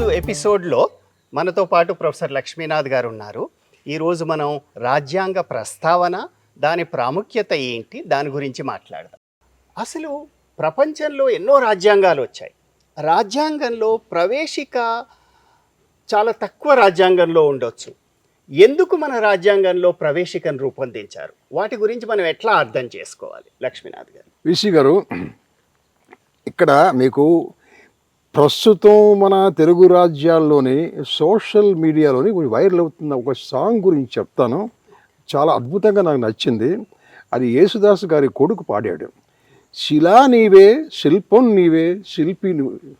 ఎపిసోడ్లో మనతో పాటు ప్రొఫెసర్ లక్ష్మీనాథ్ గారు ఉన్నారు. ఈరోజు మనం రాజ్యాంగ ప్రస్తావన దాని ప్రాముఖ్యత ఏంటి దాని గురించి మాట్లాడదాం. అసలు ప్రపంచంలో ఎన్నో రాజ్యాంగాలు వచ్చాయి. రాజ్యాంగంలో ప్రవేశిక చాలా తక్కువ రాజ్యాంగంలో ఉండొచ్చు. ఎందుకు మన రాజ్యాంగంలో ప్రవేశికను రూపొందించారు? వాటి గురించి మనం ఎట్లా అర్థం చేసుకోవాలి? లక్ష్మీనాథ్ గారు. విషి గారు ఇక్కడ మీకు ప్రస్తుతం మన తెలుగు రాజ్యాల్లోని సోషల్ మీడియాలోని కొంచెం వైరల్ అవుతున్న ఒక సాంగ్ గురించి చెప్తాను. చాలా అద్భుతంగా నాకు నచ్చింది. అది యేసుదాస్ గారి కొడుకు పాడాడు. శిలా నీవే శిల్పం నీవే శిల్పి నువ్వే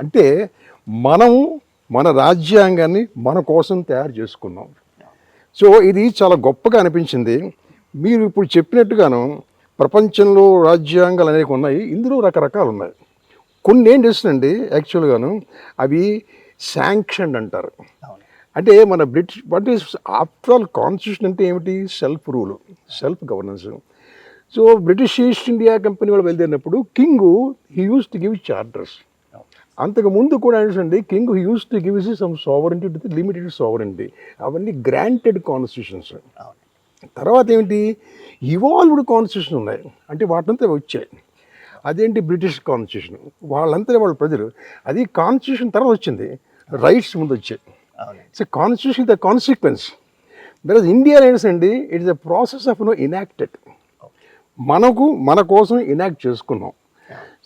అంటే మనము మన రాజ్యాంగాన్ని మన కోసం తయారు చేసుకున్నాం. సో ఇది చాలా గొప్పగా అనిపించింది. మీరు ఇప్పుడు చెప్పినట్టుగాను ప్రపంచంలో రాజ్యాంగాలు అనేవి ఉన్నాయి ఇందులో రకరకాలు ఉన్నాయి కొన్ని ఏం చేస్తుందండి యాక్చువల్గాను అవి శాంక్షన్ అంటారు. అంటే మన British what is after all constitution అంటే ఏమిటి? Self rule self governance so British East India company వాళ్ళు బయలుదేరినప్పుడు king he use to give charters అంతకు ముందు కూడా ఏంటంటే king he use to give some sovereignty to limited sovereignty అవన్నీ granted constitutions తర్వాత ఏమిటి? ఇవాల్వ్డ్ కాన్స్టిట్యూషన్ ఉన్నాయి. అంటే వాటినంతా వచ్చాయి. అదేంటి బ్రిటిష్ కాన్స్టిట్యూషన్ వాళ్ళంతా వాళ్ళ ప్రజలు అది కాన్స్టిట్యూషన్ తర్వాత వచ్చింది. రైట్స్ ముందు వచ్చాయి. It's constitution the consequence there India ఏంటండి it is the process of no enacted మనకు మన కోసం ఇనాక్ట్ చేసుకున్నాం.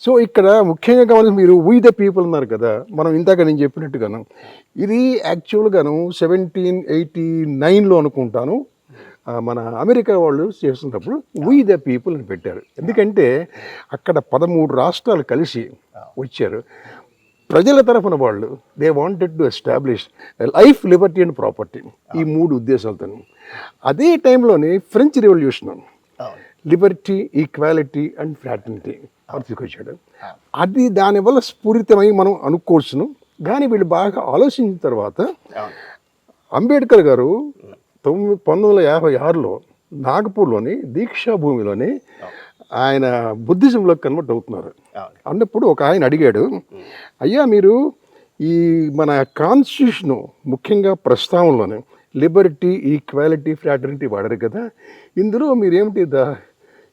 సో ఇక్కడ ముఖ్యంగా గమనించి మీరు వీ ద పీపుల్ ఉన్నారు కదా. మనం ఇందాక నేను చెప్పినట్టుగాను ఇది యాక్చువల్గాను సెవెంటీన్ ఎయిటీ నైన్లో అనుకుంటాను. మన అమెరికా వాళ్ళు చేస్తున్నప్పుడు వీ ద పీపుల్ అని పెట్టారు. ఎందుకంటే అక్కడ పదమూడు రాష్ట్రాలు కలిసి వచ్చారు. ప్రజల తరఫున వాళ్ళు they wanted to establish life liberty and property ఈ మూడు ఉద్దేశాలతో అదే టైంలోనే French revolution liberty equality and fraternity అది తీసుకొచ్చాడు. అది దానివల్ల స్ఫూరితమై మనం అనుకోవచ్చును. కానీ వీళ్ళు బాగా ఆలోచించిన తర్వాత అంబేద్కర్ గారు తొమ్మిది పంతొమ్మిది వందల యాభై ఆరులో నాగపూర్లోని దీక్షా భూమిలోని ఆయన బుద్ధిజంలో కన్వర్ట్ అవుతున్నారు. అన్నప్పుడు ఒక ఆయన అడిగాడు అయ్యా మీరు ఈ మన కాన్స్టిట్యూషన్ ముఖ్యంగా ప్రస్తావనలోనే లిబర్టీ ఈక్వాలిటీ ఫ్రాటర్నిటీ వాడారు కదా. ఇందులో మీరేమిటి ద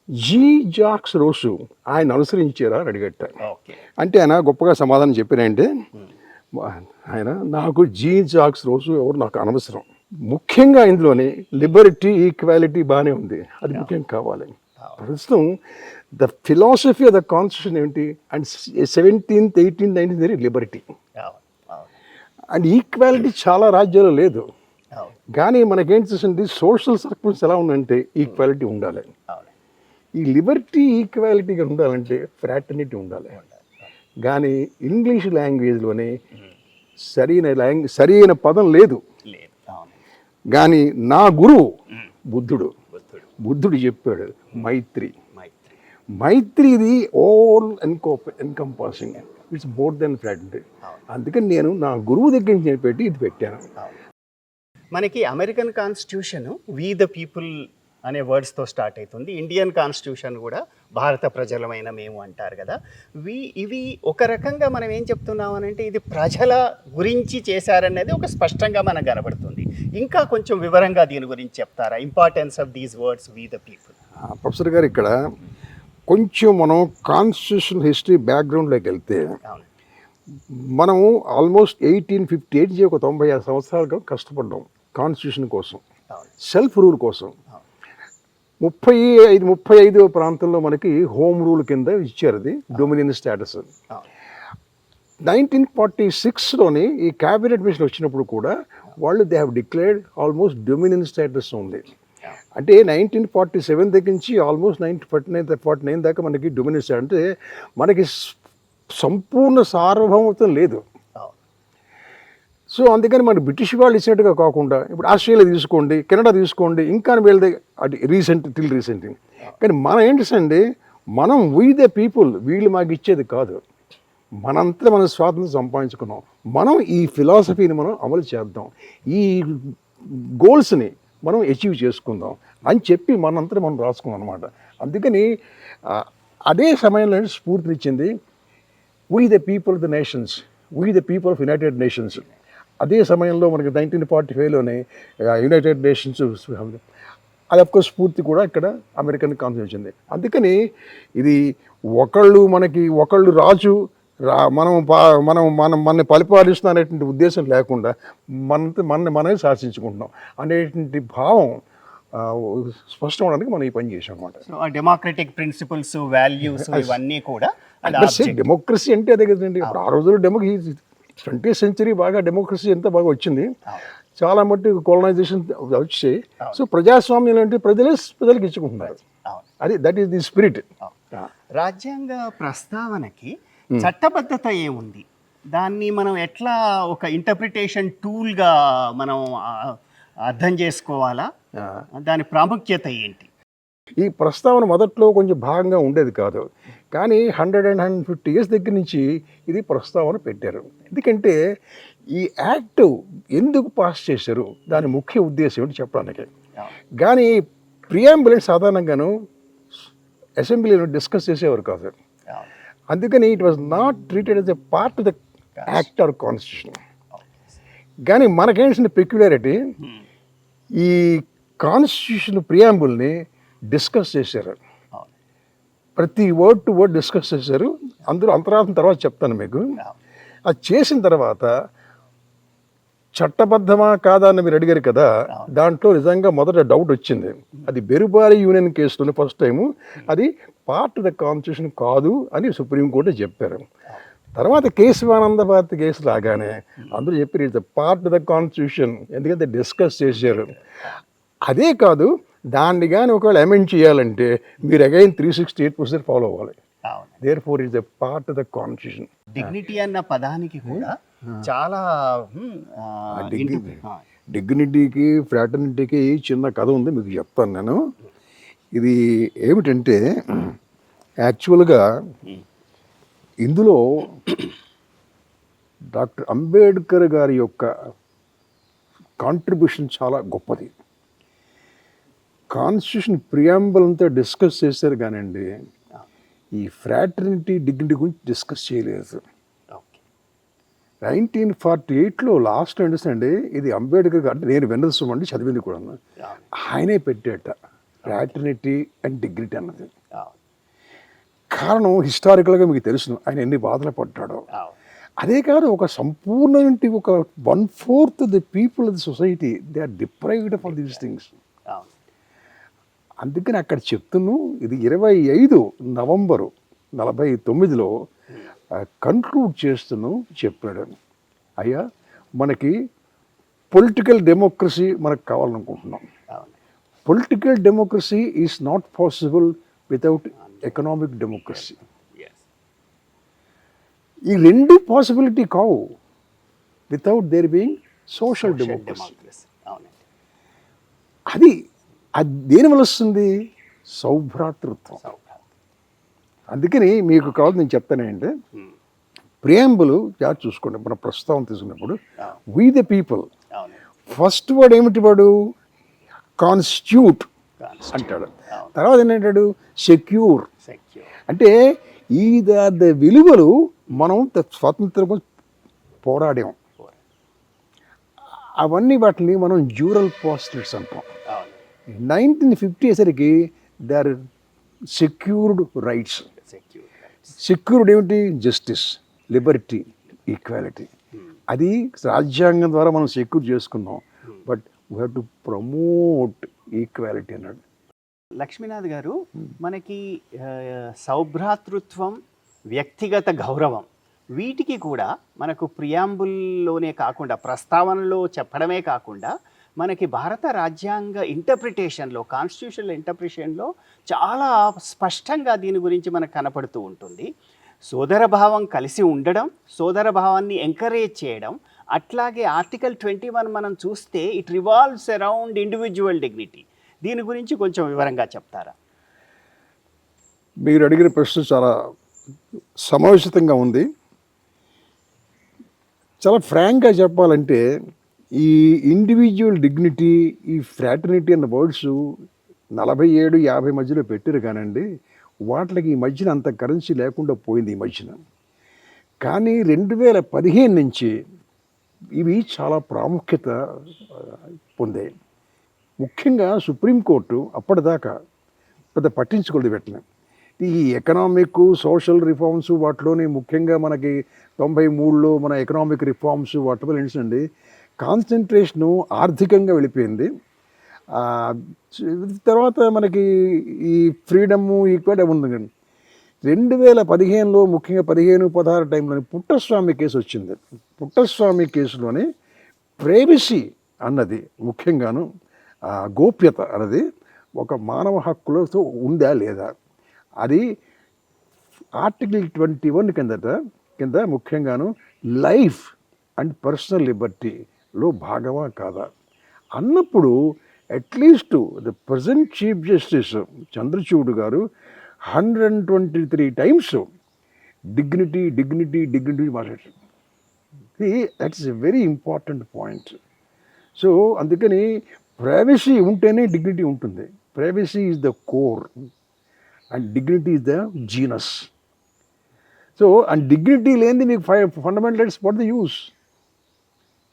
జీ జాక్స్ రోసు ఆయన అనుసరించారా? అని అడిగట్ట అంటే ఆయన గొప్పగా సమాధానం చెప్పారంటే ఆయన నాకు జీ జాక్స్ రోజు ఎవరు నాకు అనవసరం. ముఖ్యంగా ఇందులోనే లిబర్టీ ఈక్వాలిటీ బాగానే ఉంది. అది ముఖ్యం కావాలి. ప్రస్తుతం the philosophy of the constitution ఏంటి and seventeenth eighteenth nineteenth very liberty. And equality చాలా రాజ్యాల్లో లేదు. కానీ మనకేం చూసింది సోషల్ సర్కిల్స్ ఎలా ఉందంటే ఈక్వాలిటీ ఉండాలి. ఈ లిబర్టీ ఈక్వాలిటీగా ఉండాలంటే ఫ్రాటర్నిటీ ఉండాలి. కానీ ఇంగ్లీష్ లాంగ్వేజ్లోనే సరైన లాంగ్ సరైన పదం లేదు. కానీ నా గురువు బుద్ధుడు. బుద్ధుడు. చెప్పాడు మైత్రి. మైత్రి. మైత్రి ఇది all Enco encompassing it's more than fraternity అందుకని నేను నా గురువు దగ్గర నుంచి పెట్టి ఇది పెట్టాను. మనకి American constitution we the people అనే వర్డ్స్తో స్టార్ట్ అవుతుంది. ఇండియన్ కాన్స్టిట్యూషన్ కూడా భారత ప్రజలమైన మేము అంటారు కదా. వి ఇవి ఒక రకంగా మనం ఏం చెప్తున్నాం అని అంటే ఇది ప్రజల గురించి చేశారనేది ఒక స్పష్టంగా మనకు కనబడుతుంది. ఇంకా కొంచెం వివరంగా దీని గురించి చెప్తారా? Importance of these words we the people professor గారు ఇక్కడ కొంచెం మనం కాన్స్టిట్యూషన్ హిస్టరీ బ్యాక్గ్రౌండ్లోకి వెళ్తే మనము ఆల్మోస్ట్ ఎయిటీన్ ఫిఫ్టీ ఎయిట్ ఒక తొంభై ఆరు సంవత్సరాలుగా కష్టపడ్డాం కాన్స్టిట్యూషన్ కోసం. సెల్ఫ్ రూల్ కోసం. ముప్పై ఐదు ముప్పై ఐదో ప్రాంతంలో మనకి హోమ్ రూల్ కింద ఇచ్చారు అది డొమినియన్ స్టేటస్. నైన్టీన్ ఫార్టీ సిక్స్లోని ఈ క్యాబినెట్ మిషన్ వచ్చినప్పుడు కూడా వాళ్ళు they have declared almost dominion status ఉంది. అంటే నైన్టీన్ ఫార్టీ సెవెన్ దగ్గర నుంచి almost nineteen forty nine forty nine దాకా మనకి డొమినియన్ స్టేట్ అంటే మనకి సంపూర్ణ సార్వభౌమత్వం లేదు. సో అందుకని మన బ్రిటిష్ వాళ్ళు ఇచ్చినట్టుగా కాకుండా ఇప్పుడు ఆస్ట్రేలియా తీసుకోండి కెనడా తీసుకోండి ఇంకా వీళ్ళది అటు రీసెంట్ టిల్ రీసెంట్ కానీ మనం ఏంటండి మనం వీ ద పీపుల్ వీళ్ళు మాకు ఇచ్చేది కాదు. మనంతా మనం స్వాతంత్రం సంపాదించుకున్నాం. మనం ఈ ఫిలాసఫీని మనం అమలు చేద్దాం. ఈ గోల్స్ని మనం అచీవ్ చేసుకుందాం అని చెప్పి మనంతా మనం రాసుకున్నాం అనమాట అందుకని అదే సమయంలో స్ఫూర్తినిచ్చింది we the people of the nations we the people of united nations అదే సమయంలో మనకి నైన్టీన్ ఫార్టీ ఫైవ్లోనే యునైటెడ్ నేషన్స్ అది అఫ్కోర్స్ స్ఫూర్తి కూడా ఇక్కడ అమెరికన్ వచ్చింది అందుకని ఇది ఒకళ్ళు మనకి ఒకళ్ళు రాజు రా మనం మనం మనం మనని పరిపాలిస్తున్న అనేటువంటి ఉద్దేశం లేకుండా మన మనని మనమే శాసించుకుంటున్నాం అనేటువంటి భావం స్పష్టం అవడానికి మనం ఈ పని చేసాం అనమాట డెమోక్రటిక్ ప్రిన్సిపల్స్ వాల్యూస్ ఇవన్నీ కూడా. డెమోక్రసీ అంటే అదే కదండి. ఆ రోజుల్లో డెమో ట్వంటీ సెంచరీ బాగా డెమోక్రసీ ఎంత బాగా వచ్చింది చాలా మట్టి కొలనైజేషన్ వచ్చి సో ప్రజాస్వామ్యం అంటే ప్రజలే ప్రజలకు ఇచ్చుకుంటున్నారు. అది దట్ ఈస్ ది స్పిరిట్ రాజ్యాంగ ప్రస్తావనకి చట్టబద్ధత ఏముంది దాన్ని మనం ఎట్లా ఒక ఇంటర్ప్రిటేషన్ టూల్గా మనం అర్థం చేసుకోవాలా? దాని ప్రాముఖ్యత ఏంటి? ఈ ప్రస్తావన మొదట్లో కొంచెం భాగంగా ఉండేది కాదు. కానీ hundred and hundred fifty years దగ్గర నుంచి ఇది ప్రస్తావన పెట్టారు. ఎందుకంటే ఈ యాక్ట్ ఎందుకు పాస్ చేశారు? దాని ముఖ్య ఉద్దేశం ఏంటి చెప్పడానికి? కానీ ప్రియాంబులెంట్ సాధారణంగాను అసెంబ్లీలో డిస్కస్ చేసేవారు కాదు. అందుకని it was not treated as a part of the act or constitution కానీ మనకేంటి పెక్యులారిటీ ఈ కాన్స్టిట్యూషన్ ప్రియాంబుల్ని డిస్కస్ చేశారు. ప్రతి వర్డ్ టు వర్డ్ డిస్కస్ చేశారు. అందరూ అంతరార్థం తర్వాత చెప్తాను మీకు. అది చేసిన తర్వాత చట్టబద్ధమా కాదా అని మీరు అడిగారు కదా దాంట్లో నిజంగా మొదట డౌట్ వచ్చింది. అది బెరుబారి యూనియన్ కేసులోనే ఫస్ట్ టైము అది పార్ట్ ఆఫ్ ద కాన్స్టిట్యూషన్ కాదు అని సుప్రీంకోర్టు చెప్పారు. తర్వాత కేశవానంద భారతి కేసు లాగానే అందరూ చెప్పారు it's part of the constitution ఎందుకంటే డిస్కస్ చేశారు. అదే కాదు దాన్ని కానీ ఒకవేళ అమెండ్ చేయాలంటే మీరు again three sixty eight percent follow అవ్వాలి therefore is the part of the constitution dignity అన్న పదానికి కూడా చాలా ఆ, ఇంటి- ఆ, డిగ్నిటీకి ఫ్రాటర్నిటీకి చిన్న కథ ఉంది మీకు చెప్తాను నేను. ఇది ఏమిటంటే యాక్చువల్గా ఇందులో డాక్టర్ అంబేద్కర్ గారి యొక్క కాంట్రిబ్యూషన్ చాలా గొప్పది. కాన్స్టిట్యూషన్ ప్రియాంబల్ అంతా డిస్కస్ చేశారు కానివ్వండి ఈ ఫ్రాటర్నిటీ డిగ్నిటీ గురించి డిస్కస్ చేయలేదు. నైన్టీన్ ఫార్టీ ఎయిట్లో లాస్ట్ అండి ఇది అంబేద్కర్ గారు అంటే నేను విన్నది అండి చదివింది కూడా. ఆయనే పెట్టేట ఫ్రాటర్నిటీ అండ్ డిగ్నిటీ అన్నది. కారణం హిస్టారికల్గా మీకు తెలుసు ఆయన ఎన్ని బాధలు పడ్డాడో. అదే కాదు ఒక సంపూర్ణమైన ఒక one fourth the people of the society they are deprived for these things. అందుకని అక్కడ చెప్తున్నాను ఇది ఇరవై ఐదు నవంబరు నలభై తొమ్మిదిలో కన్క్లూడ్ చేస్తున్నాను చెప్పాడు. అయ్యా మనకి పొలిటికల్ డెమోక్రసీ మనకు కావాలనుకుంటున్నాం. Political democracy is not possible without economic democracy ఈ రెండు పాసిబిలిటీ కావు without there being social democracy అది అది దేని వల్ల వస్తుంది? సౌభ్రాతృత్వం. అందుకని మీకు కావాలి నేను చెప్తానంటే ప్రియాంబులు జాగ్రత్త చూసుకోండి మన ప్రస్తావన తీసుకున్నప్పుడు we the people first word ఏమిటి వాడు? కాన్స్టిట్యూట్ అంటాడు. తర్వాత ఏంటంటాడు సెక్యూర్ సెక్యూర్ అంటే ఈ ద- ద విలువలు మనం స్వాతంత్రం కోసం పోరాడాం. అవన్నీ వాటిని మనం జ్యూరల్ పాస్టర్స్ అంటాం. Nineteen fifty అసరికి they are secured rights secured ఏమిటి? జస్టిస్ లిబర్టీ ఈక్వాలిటీ అది రాజ్యాంగం ద్వారా మనం సెక్యూర్ చేసుకున్నాం. But we have to promote equality అన్నాడు. లక్ష్మీనాథ్ గారు మనకి సౌభ్రాతృత్వం వ్యక్తిగత గౌరవం వీటికి కూడా మనకు ప్రియాంబుల్లోనే కాకుండా ప్రస్తావనలో చెప్పడమే కాకుండా మనకి భారత రాజ్యాంగ ఇంటర్ప్రిటేషన్లో కాన్స్టిట్యూషనల్ ఇంటర్ప్రిటేషన్లో చాలా స్పష్టంగా దీని గురించి మనకు కనపడుతూ ఉంటుంది. సోదరభావం కలిసి ఉండడం సోదరభావాన్ని ఎంకరేజ్ చేయడం అట్లాగే ఆర్టికల్ ట్వంటీ వన్ మనం చూస్తే it revolves around individual dignity దీని గురించి కొంచెం వివరంగా చెప్తారా? మీరు అడిగిన ప్రశ్న చాలా సమావేశతంగా ఉంది. చాలా ఫ్రాంక్గా చెప్పాలంటే ఈ ఇండివిజువల్ డిగ్నిటీ ఈ ఫ్రాటర్నిటీ అన్న వర్డ్స్ నలభై ఏడు యాభై మధ్యలో పెట్టారు కానండి వాటికి ఈ మధ్యన అంత కరెన్సీ లేకుండా పోయింది ఈ మధ్యన. కానీ రెండు వేల పదిహేను నుంచి ఇవి చాలా ప్రాముఖ్యత పొందాయి. ముఖ్యంగా సుప్రీంకోర్టు అప్పటిదాకా పెద్ద పట్టించుకోలేదు పెట్టిన ఈ ఎకనామిక్ సోషల్ రిఫార్మ్స్ వాటిలోని ముఖ్యంగా మనకి తొంభై మూడులో మన ఎకనామిక్ రిఫార్మ్స్ వాటి వల్ల ఏంటండి కాన్సన్ట్రేషను ఆర్థికంగా వెళ్ళిపోయింది. తర్వాత మనకి ఈ ఫ్రీడము ఈక్వల్ ఉంది కానీ రెండు వేల పదిహేనులో ముఖ్యంగా పదిహేను పదహారు టైంలోని పుట్టస్వామి కేసు వచ్చింది. పుట్టస్వామి కేసులోని ప్రైవసీ అన్నది ముఖ్యంగాను గోప్యత అన్నది ఒక మానవ హక్కులతో ఉందా లేదా? అది ఆర్టికల్ ట్వంటీ వన్ కిందట కింద ముఖ్యంగాను లైఫ్ అండ్ పర్సనల్ లిబర్టీ లో భాగమా కాదా? అన్నప్పుడు at least the present chief justice Chandrachud గారు hundred and twenty three times dignity dignity dignity మాట్లాడారు. That's a very important point so అందుకని ప్రైవసీ ఉంటేనే డిగ్నిటీ ఉంటుంది. Privacy is the core and dignity is the genus so and dignity లేనిది మీకు ఫై fundamental rights for the uses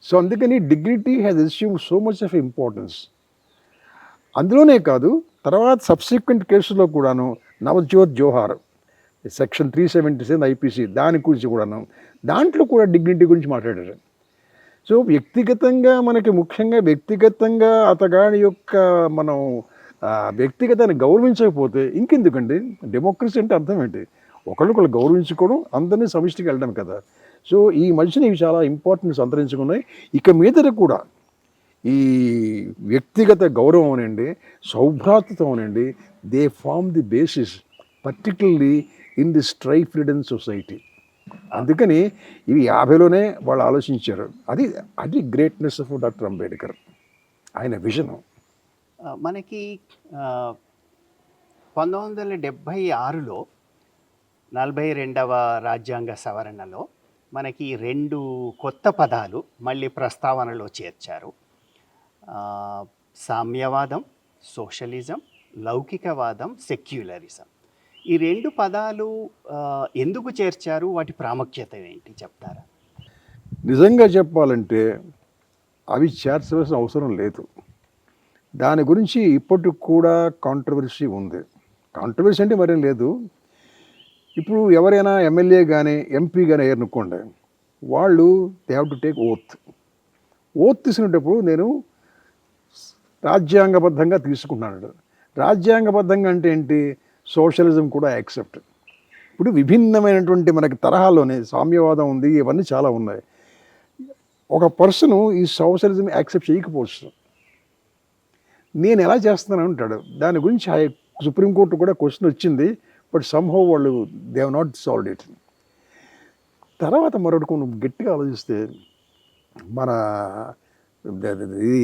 so అందుకని dignity has assume so much of importance అందులోనే కాదు తర్వాత subsequent కేసులో కూడాను Navjyot Johar section three seventy seven IPC దాని గురించి కూడాను దాంట్లో కూడా డిగ్నిటీ గురించి మాట్లాడారు. సో వ్యక్తిగతంగా మనకి ముఖ్యంగా వ్యక్తిగతంగా అతగాడి యొక్క మనం వ్యక్తిగతాన్ని గౌరవించకపోతే ఇంకెందుకండి? డెమోక్రసీ అంటే అర్థం ఏంటి? ఒకళ్ళొకళ్ళు గౌరవించుకోవడం అందరినీ సమిష్టికి వెళ్ళడం కదా. సో ఈ మనిషిని ఇవి చాలా ఇంపార్టెన్స్ సంతరించుకున్నాయి ఇక మీదట కూడా ఈ వ్యక్తిగత గౌరవం అనండి సౌభ్రాతృత్వం అనండి they form the basis particularly in the stray freedom society అందుకని ఇవి యాభైలోనే వాళ్ళు ఆలోచించారు. అది అది గ్రేట్నెస్ ఆఫ్ డాక్టర్ అంబేద్కర్ ఆయన విజన్ మనకి పంతొమ్మిది వందల డెబ్భై ఆరులో నలభై రెండవ రాజ్యాంగ సవరణలో మనకి రెండు కొత్త పదాలు మళ్ళీ ప్రస్తావనలో చేర్చారు. సామ్యవాదం సోషలిజం లౌకికవాదం సెక్యులరిజం. ఈ రెండు పదాలు ఎందుకు చేర్చారు? వాటి ప్రాముఖ్యత ఏంటి? చెప్తారా? నిజంగా చెప్పాలంటే అవి చేర్చవలసిన అవసరం లేదు. దాని గురించి ఇప్పటికి కూడా కాంట్రవర్సీ ఉంది. కాంట్రవర్సీ అంటే మరేం లేదు. ఇప్పుడు ఎవరైనా ఎమ్మెల్యే కానీ ఎంపీ కానీ అయ్యారనుకోండి వాళ్ళు they have to take oath oath తీసుకునేటప్పుడు నేను రాజ్యాంగబద్ధంగా తీసుకున్నాను రాజ్యాంగబద్ధంగా అంటే ఏంటి? సోషలిజం కూడా యాక్సెప్ట్. ఇప్పుడు విభిన్నమైనటువంటి మనకి తరహాలోనే సామ్యవాదం ఉంది ఇవన్నీ చాలా ఉన్నాయి. ఒక పర్సన్ ఈ సోషలిజం యాక్సెప్ట్ చేయకపోవచ్చు. నేను ఎలా చేస్తున్నాను అంటాడు. దాని గురించి హై- సుప్రీంకోర్టు కూడా క్వశ్చన్ వచ్చింది. బట్ సమ్హౌ వాళ్ళు they have not solve it తర్వాత మరొకటి కొన్ని గట్టిగా ఆలోచిస్తే మన ఇది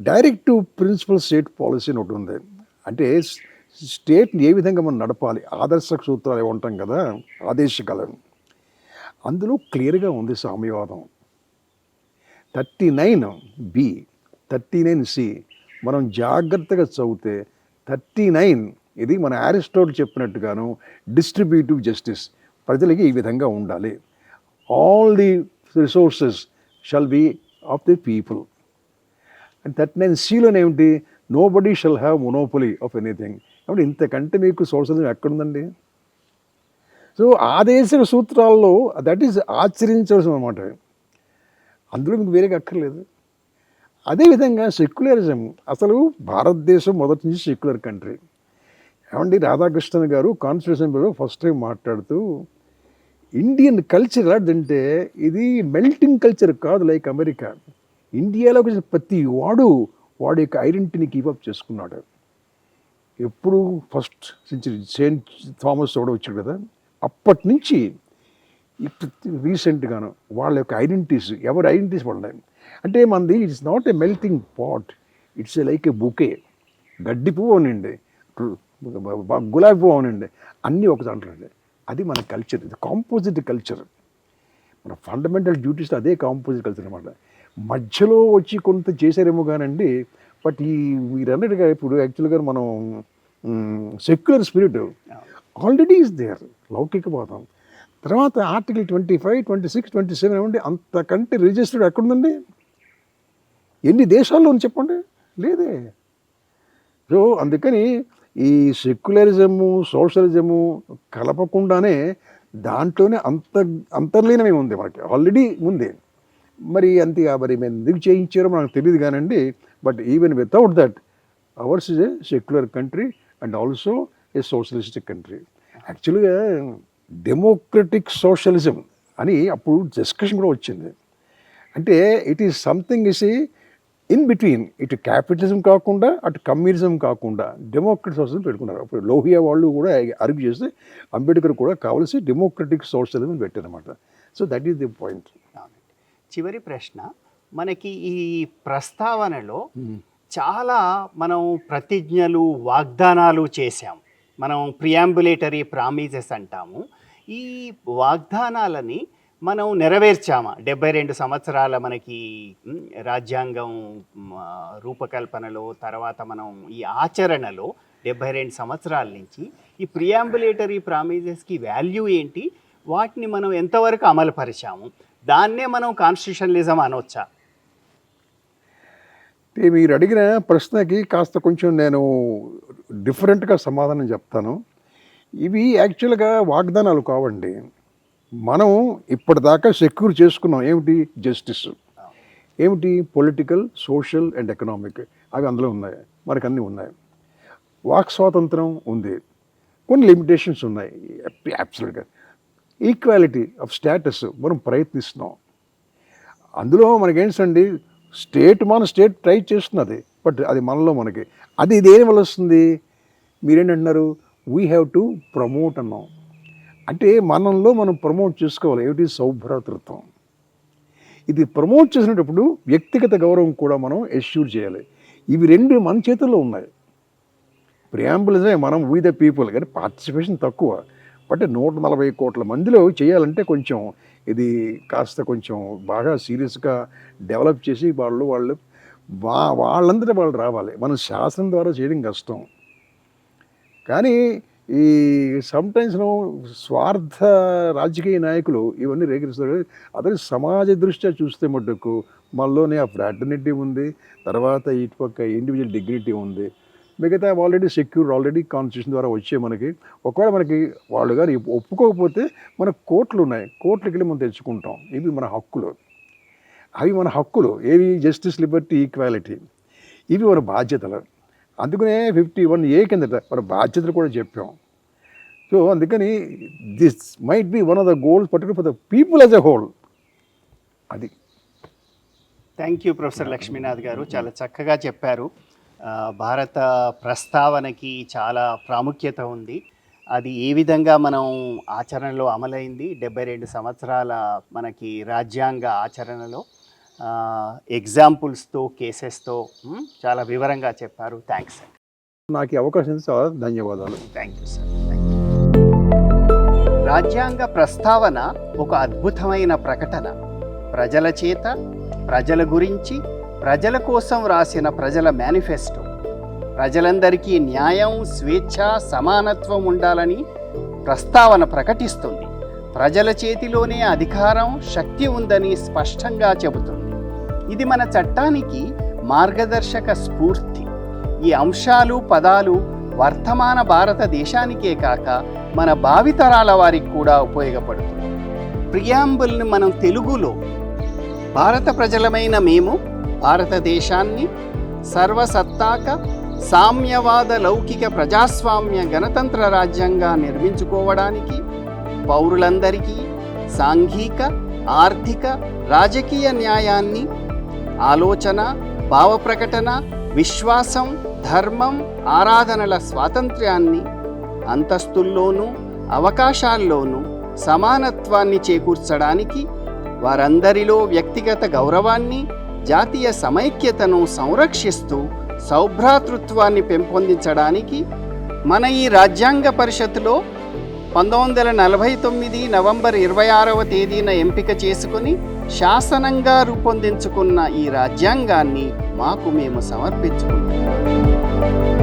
డైరెక్ట్ ప్రిన్సిపల్ స్టేట్ పాలసీ అని ఒకటి ఉంది. అంటే స్టేట్ని ఏ విధంగా మనం నడపాలి ఆదర్శ సూత్రాలు ఉంటాం కదా ఆదేశకాలు. అందులో క్లియర్గా ఉంది సామ్యవాదం. Thirty nine B thirty nine C మనం జాగ్రత్తగా చదివితే థర్టీ నైన్ ఇది మన అరిస్టోటల్ చెప్పినట్టుగాను డిస్ట్రిబ్యూటివ్ జస్టిస్ ప్రజలకి ఈ విధంగా ఉండాలి. All the resources shall be of the people and thirty nine సీలోనే ఏమిటి? Nobody shall have monopoly of anything కాబట్టి ఇంతకంటే మీకు సోషలిజం ఎక్కడుందండి? సో ఆదేశ సూత్రాల్లో దట్ ఈస్ ఆచరించవలసిన అనమాట అందులో మీకు వేరేగా అక్కర్లేదు. అదేవిధంగా సెక్యులరిజం అసలు భారతదేశం మొదటి నుంచి సెక్యులర్ కంట్రీ ఏమండి? రాధాకృష్ణన్ గారు కాన్స్టిట్యూషన్లో ఫస్ట్ టైం మాట్లాడుతూ ఇండియన్ కల్చర్ అంటే ఇది మెల్టింగ్ కల్చర్ కాదు లైక్ అమెరికా ఇండియాలో వచ్చిన ప్రతి వాడు వాడి యొక్క ఐడెంటిటీని కీపప్ చేసుకున్నాడు. ఎప్పుడు ఫస్ట్ సెంచరీ సెయింట్ థామస్ కూడా వచ్చాడు కదా అప్పటి నుంచి రీసెంట్గాను వాళ్ళ యొక్క ఐడెంటిటీస్ ఎవరి ఐడెంటిటీస్ వాళ్ళ అంటే మనది it's not a melting pot it's like a bouquet గడ్డి పువ్వు అనండి. గులాబీ పువ్వు అవనండి. అన్నీ ఒక దాంట్లో అండి. అది మన కల్చర్ ఇది కాంపోజిట్ కల్చర్ మన ఫండమెంటల్ డ్యూటీస్ అదే కాంపోజిట్ కల్చర్ అనమాట మధ్యలో వచ్చి కొంత చేశారేమో కానండి బట్ ఈ మీరన్నట్టుగా ఇప్పుడు యాక్చువల్గా మనం secular spirit already is there లౌకికవాదం తర్వాత article twenty five twenty six twenty seven ఏమండి అంతకంటే రిజిస్టర్డ్ ఎక్కడుందండి? ఎన్ని దేశాల్లో చెప్పండి? లేదే. సో అందుకని ఈ సెక్యులరిజము సోషలిజము కలపకుండానే దాంట్లోనే అంత అంతర్లీనమే ఉంది మనకి. ఆల్రెడీ ఉంది. మరి అంతే మరి మేము ఎందుకు చేయించారో మనకు తెలియదు కానండి. But even without that ours is a secular country and also a socialistic country యాక్చువల్గా డెమోక్రటిక్ సోషలిజం అని అప్పుడు డిస్కషన్ కూడా వచ్చింది. అంటే it is something is in between ఇటు క్యాపిటలిజం కాకుండా అటు కమ్యూనిజం కాకుండా డెమోక్రటిక్ సోషలిజం పెట్టుకున్నారు. అప్పుడు లోహియా వాళ్ళు కూడా అరుగు చేస్తే అంబేద్కర్ కూడా కావాల్సి డెమోక్రటిక్ సోషలిజం పెట్టారన్నమాట. So that is the point. చివరి ప్రశ్న మనకి ఈ ప్రస్తావనలో చాలా మనం ప్రతిజ్ఞలు వాగ్దానాలు చేశాం. మనం ప్రియాంబులేటరీ ప్రామిసెస్ అంటాము. ఈ వాగ్దానాలని మనం నెరవేర్చామా? డెబ్బై రెండు సంవత్సరాల మనకి రాజ్యాంగం రూపకల్పనలో తర్వాత మనం ఈ ఆచరణలో డెబ్బై రెండు సంవత్సరాల నుంచి ఈ ప్రియాంబులేటరీ ప్రామిజెస్కి వాల్యూ ఏంటి? వాటిని మనం ఎంతవరకు అమలుపరిచాము? దాన్నే మనం కాన్స్టిట్యూషనలిజం అనొచ్చా? అంటే మీరు అడిగిన ప్రశ్నకి కాస్త కొంచెం నేను డిఫరెంట్గా సమాధానం చెప్తాను. ఇవి యాక్చువల్గా వాగ్దానాలు కావండి. మనం ఇప్పటిదాకా సెక్యూర్ చేసుకున్నాం. ఏమిటి? జస్టిస్. ఏమిటి? Political social and economic. అవి అందులో ఉన్నాయి. మనకు అన్నీ ఉన్నాయి. వాక్ స్వాతంత్రం ఉంది. కొన్ని లిమిటేషన్స్ ఉన్నాయి. అబ్సల్యూట్గా ఈక్వాలిటీ ఆఫ్ స్టేటస్ మనం ప్రయత్నిస్తున్నాం. అందులో మనకేంటండి? స్టేట్ మన స్టేట్ ట్రై చేస్తున్నది. బట్ అది మనలో మనకి. అది దేని వల్ల వస్తుంది? మీరేంటంటున్నారు? వీ హ్యావ్ టు ప్రమోట్ అన్నాం. అంటే మనంలో మనం ప్రమోట్ చేసుకోవాలి. ఏమిటి? సౌభ్రాతృత్వం. ఇది ప్రమోట్ చేసినప్పుడు వ్యక్తిగత గౌరవం కూడా మనం ఎష్యూర్ చేయాలి. ఇవి రెండు మన చేతుల్లో ఉన్నాయి. ప్రియాంబుల్సే మనం వీ ద పీపుల్ కానీ పార్టిసిపేషన్ తక్కువ. బట్ నూట నలభై కోట్ల మందిలో చేయాలంటే కొంచెం ఇది కాస్త కొంచెం బాగా సీరియస్గా డెవలప్ చేసి వాళ్ళు వాళ్ళు వా వాళ్ళందరూ వాళ్ళు రావాలి. మనం శాసనం ద్వారా చేయడం కష్టం. కానీ ఈ సమ్టైమ్స్ స్వార్థ రాజకీయ నాయకులు ఇవన్నీ రేకరిస్తారు అతని సమాజ దృష్ట్యా చూస్తే మటుకు మనలోనే ఆ ఫ్రాటర్నిటీ ఉంది. తర్వాత ఇటు పక్క ఇండివిజువల్ డిగ్నిటీ ఉంది. మిగతా ఆల్రెడీ సెక్యూర్ ఆల్రెడీ కాన్స్టిట్యూషన్ ద్వారా వచ్చే మనకి ఒకవేళ మనకి వాళ్ళు కానీ ఒప్పుకోకపోతే మన కోర్టులు ఉన్నాయి. కోర్టులకి వెళ్ళి మనం తెచ్చుకుంటాం. ఇవి మన హక్కులు. అవి మన హక్కులు. ఏవి? జస్టిస్ లిబర్టీ ఈక్వాలిటీ ఇవి మన బాధ్యతలు. అందుకనే ఫిఫ్టీ వన్ ఏ కిందట మన బాధ్యతలు కూడా చెప్పాం. సో అందుకని this might be one of the goals particular for the people as a whole అది. థ్యాంక్ యూ ప్రొఫెసర్ లక్ష్మీనాథ్ గారు. చాలా చక్కగా చెప్పారు. భారత ప్రస్తావనకి చాలా ప్రాముఖ్యత ఉంది. అది ఏ విధంగా మనం ఆచరణలో అమలైంది? డెబ్బై రెండు సంవత్సరాల మనకి రాజ్యాంగ ఆచరణలో ఎగ్జాంపుల్స్తో కేసెస్తో చాలా వివరంగా చెప్పారు. థ్యాంక్స్ నాకు ఈ అవకాశం చాలా ధన్యవాదాలు. థ్యాంక్ యూ సార్ రాజ్యాంగ ప్రస్తావన ఒక అద్భుతమైన ప్రకటన. ప్రజల చేత ప్రజల గురించి ప్రజల కోసం రాసిన ప్రజల మేనిఫెస్టో ప్రజలందరికీ న్యాయం స్వేచ్ఛ సమానత్వం ఉండాలని ప్రస్తావన ప్రకటిస్తుంది. ప్రజల చేతిలోనే అధికారం శక్తి ఉందని స్పష్టంగా చెబుతుంది. ఇది మన చట్టానికి మార్గదర్శక స్ఫూర్తి. ఈ అంశాలు పదాలు వర్తమాన భారతదేశానికే కాక మన భావితరాల వారికి కూడా ఉపయోగపడుతుంది. ప్రియాంబుల్ని మనం తెలుగులో భారత ప్రజలమైన మేము భారతదేశాన్ని సర్వసత్తాక సామ్యవాద లౌకిక ప్రజాస్వామ్య గణతంత్ర రాజ్యంగా నిర్మించుకోవడానికి పౌరులందరికీ సాంఘిక ఆర్థిక రాజకీయ న్యాయాన్ని ఆలోచన భావ ప్రకటన విశ్వాసం ధర్మం ఆరాధనల స్వాతంత్ర్యాన్ని అంతస్తుల్లోనూ అవకాశాల్లోనూ సమానత్వాన్ని చేకూర్చడానికి వారందరిలో వ్యక్తిగత గౌరవాన్ని జాతీయ సమైక్యతను సంరక్షిస్తూ సౌభ్రాతృత్వాన్ని పెంపొందించడానికి మన ఈ రాజ్యాంగ పరిషత్తులో పంతొమ్మిది వందల నలభై తొమ్మిది నవంబర్ ఇరవై ఆరవ తేదీన ఎంపిక చేసుకుని శాసనంగా రూపొందించుకున్న ఈ రాజ్యాంగాన్ని మాకు మేము సమర్పించుకుంటున్నాము